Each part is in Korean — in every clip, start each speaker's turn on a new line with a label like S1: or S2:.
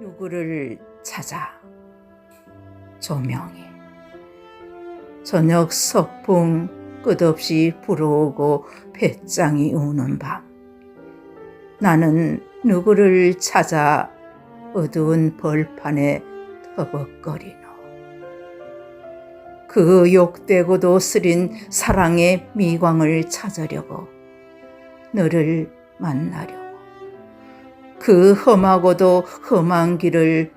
S1: 누구를 찾아 조명이 저녁 석풍 끝없이 불어오고 배짱이 우는 밤. 나는 누구를 찾아 어두운 벌판에 터벅거리노. 그 욕되고도 쓰린 사랑의 미광을 찾으려고 너를 만나려고 그 험하고도 험한 길을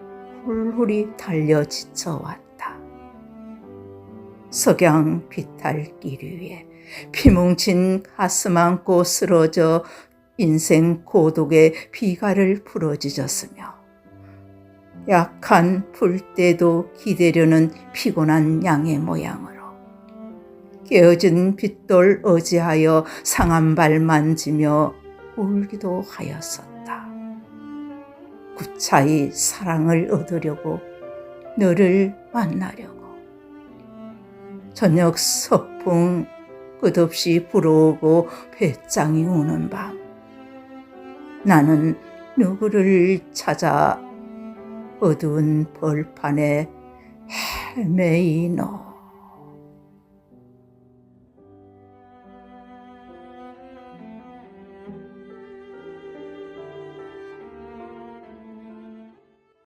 S1: 훌훌히 달려 지쳐왔다. 석양 비탈길 위에 피뭉친 가슴 안고 쓰러져 인생 고독의 비가를 부러지졌으며 약한 불때도 기대려는 피곤한 양의 모양으로 깨어진 빗돌 어지하여 상한 발 만지며 울기도 하였었다. 구차히 사랑을 얻으려고 너를 만나려고. 저녁 서풍 끝없이 불어오고 배짱이 우는 밤 나는 누구를 찾아 어두운 벌판에 헤매이노